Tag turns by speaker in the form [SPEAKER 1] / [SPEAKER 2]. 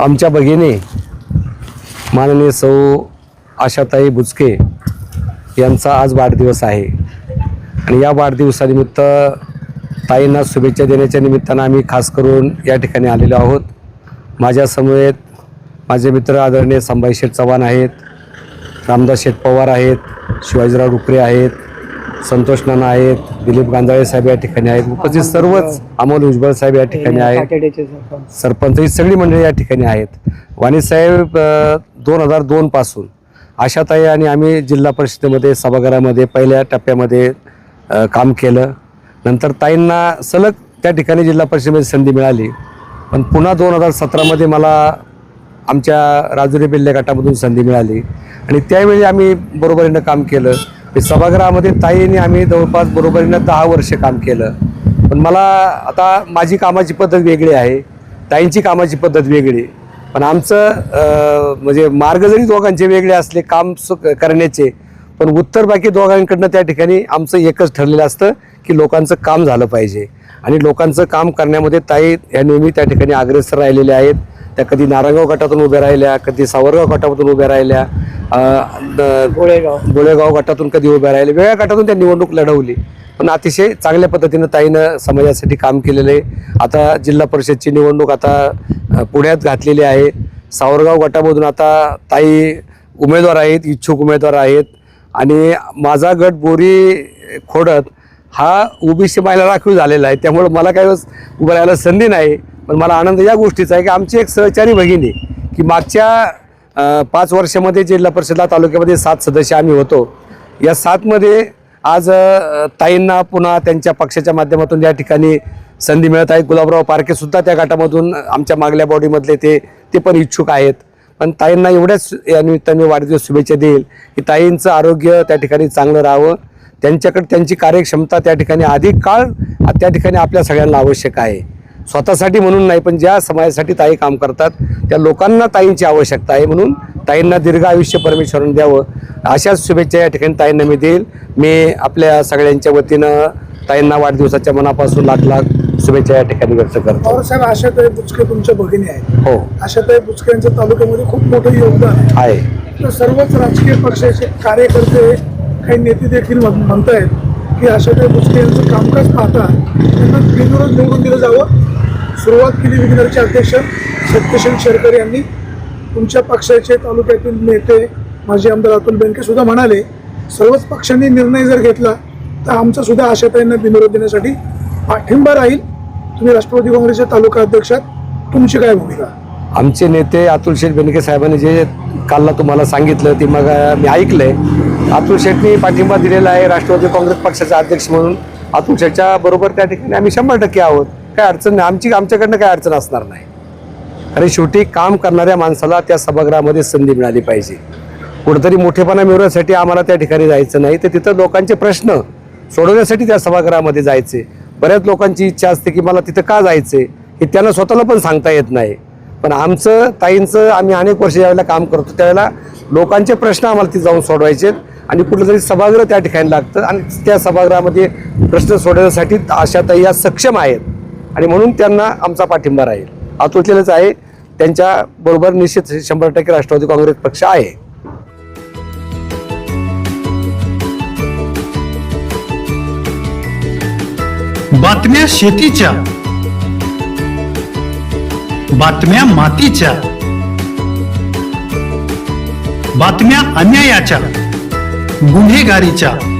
[SPEAKER 1] आमच्या भगिनी माननीय सौ आशाताई बुचके यांचा आज वाढदिवस आहे. आणि या वाढदिवसानिमित्त ताईंना शुभेच्छा देण्याच्या निमित्तानं आम्ही खास करून या ठिकाणी आलेलो आहोत. माझ्यासमवेत माझे मित्र आदरणीय संभाजी शेठ चव्हाण आहेत रामदास शेठ पवार आहेत शिवाजीराव डुकरे आहेत संतोष नाना आहेत दिलीप गांजाळे साहेब या ठिकाणी आहेत उपस्थित सर्वच अमोल उज्ज्वल साहेब या ठिकाणी आहेत.
[SPEAKER 2] सरपंच.
[SPEAKER 1] ही सगळी मंडळी या ठिकाणी आहेत. वाणीसाहेब दोन हजार दोनपासून आशाताई आणि आम्ही जिल्हा परिषदेमध्ये सभागृहामध्ये पहिल्या टप्प्यामध्ये काम केलं. नंतर ताईंना सलग त्या ठिकाणी जिल्हा परिषदेमध्ये संधी मिळाली. पण पुन्हा दोन हजार सतरामध्ये मला आमच्या राजुरी बेल्ले गटामधून संधी मिळाली. आणि त्यावेळी आम्ही बरोबरीनं काम केलं. ते सभागृहामध्ये ताईने आम्ही जवळपास बरोबरीनं दहा वर्ष काम केलं. पण मला आता माझी कामाची पद्धत वेगळी आहे. ताईंची कामाची पद्धत वेगळी. पण आमचं म्हणजे मार्ग जरी दोघांचे वेगळे असले काम सु करण्याचे पण उत्तर बाकी दोघांकडनं त्या ठिकाणी आमचं एकच ठरलेलं असतं की लोकांचं काम झालं पाहिजे. आणि लोकांचं काम करण्यामध्ये ताई ह्या नेहमी त्या ठिकाणी अग्रेसर राहिलेल्या आहेत. त्या कधी नारायणगाव गटातून उभ्या राहिल्या कधी सावरगाव गटातून उभ्या राहिल्या.
[SPEAKER 2] गोळेगाव.
[SPEAKER 1] गोळेगाव गटातून कधी उभ्या राहिले वेगळ्या गटातून त्या निवडणूक लढवली. पण अतिशय चांगल्या पद्धतीनं ताईनं समाजासाठी काम केलेलं आहे. आता जिल्हा परिषदची निवडणूक आता पुण्यात घातलेली आहे. सावरगाव गटामधून आता ताई उमेदवार आहेत इच्छुक उमेदवार आहेत. आणि माझा गट बोरी खोडत हा ओबीसी महिला राखीव झालेला आहे. त्यामुळं मला काही वेळेस उभं राहायला संधी नाही. पण मला आनंद या गोष्टीचा आहे की आमची एक सहचारी भगिनी की मागच्या पाच वर्षामध्ये जिल्हा परिषदला तालुक्यामध्ये सात सदस्य आम्ही होतो. या सातमध्ये आज ताईंना पुन्हा त्यांच्या पक्षाच्या माध्यमातून या ठिकाणी संधी मिळत आहे गुलाबराव पारखेसुद्धा त्या गटामधून आमच्या मागल्या बॉडीमधले ते ते पण इच्छुक आहेत. पण ताईंना एवढ्याच या निमित्ताने वाढदिवस शुभेच्छा देईल की ताईंचं आरोग्य त्या ठिकाणी चांगलं राहावं. त्यांच्याकडे त्यांची कार्यक्षमता त्या ठिकाणी अधिक काळ त्या ठिकाणी आपल्या सगळ्यांना आवश्यक आहे. स्वतःसाठी म्हणून नाही पण ज्या समाजासाठी ताई काम करतात त्या लोकांना ताईंची आवश्यकता आहे म्हणून ताईंना दीर्घ आयुष्य परमेश्वराने द्यावं. अशाच शुभेच्छा या ठिकाणी ताईंना मी देईल. मी आपल्या सगळ्यांच्या वतीनं ताईंना वाढदिवसाच्या मनापासून लाख लाख शुभेच्छा या ठिकाणी व्यक्त करतो.
[SPEAKER 3] पवारसाहेब आशाताई बुचके तुमच्या भगिनी आहेत.
[SPEAKER 1] हो.
[SPEAKER 3] आशाताई बुचके यांचं तालुक्यामध्ये खूप मोठं योगदान आहे. तर सर्वच राजकीय पक्षाचे कार्यकर्ते काही नेते देखील म्हण- म्हणतायत की आशाताई बुचके यांचं कामकाज पाहता त्यांना बिनविरोध निवडून दिलं जावं. सुरुवात केली विघ्नरचे अध्यक्ष सत्यशील शेरकर यांनी. तुमच्या पक्षाचे तालुक्यातील नेते माजी आमदार अतुल बेनके सुद्धा म्हणाले सर्वच पक्षांनी निर्णय जर घेतला तर आमचा सुद्धा आशाताईंना बिनविरोध देण्यासाठी पाठिंबा राहील. तुम्ही राष्ट्रवादी काँग्रेसच्या तालुका अध्यक्षात तुमची काय भूमिका?
[SPEAKER 1] आमचे नेते अतुल शेठ बेनके साहेबांनी जे कालला तुम्हाला सांगितलं ते मग मी ऐकलंय. अतुल शेठनी पाठिंबा दिलेला आहे राष्ट्रवादी काँग्रेस पक्षाचा अध्यक्ष म्हणून. अतुल शेठच्या बरोबर त्या ठिकाणी आम्ही शंभर टक्के आहोत. काय अडचण नाही. आमची आमच्याकडनं काय अडचण असणार नाही. आणि शेवटी काम करणाऱ्या माणसाला त्या सभागृहामध्ये संधी मिळाली पाहिजे. कुठंतरी मोठेपणा मिळवण्यासाठी आम्हाला त्या ठिकाणी जायचं नाही. तर तिथं लोकांचे प्रश्न सोडवण्यासाठी त्या सभागृहामध्ये जायचे. बऱ्याच लोकांची इच्छा असते की मला तिथं का जायचे हे त्यांना स्वतःला पण सांगता येत नाही. पण आमचं ताईंचं आम्ही अनेक वर्ष ज्यावेळेला काम करतो त्यावेळेला लोकांचे प्रश्न आम्हाला तिथे जाऊन सोडवायचे आहेत आणि कुठलं तरी सभागृह त्या ठिकाणी लागतं. आणि त्या सभागृहामध्ये प्रश्न सोडवण्यासाठी अशा ताई या सक्षम आहेत. आणि म्हणून त्यांना आमचा पाठिंबा राहील. आतुरतेलाच आहे. त्यांच्या बरोबर निश्चित शंभर टक्के राष्ट्रवादी काँग्रेस पक्ष आहे.
[SPEAKER 4] बातम्या शेतीच्या. बातम्या मातीच्या. बातम्या अन्यायाच्या. गुन्हेगारीच्या.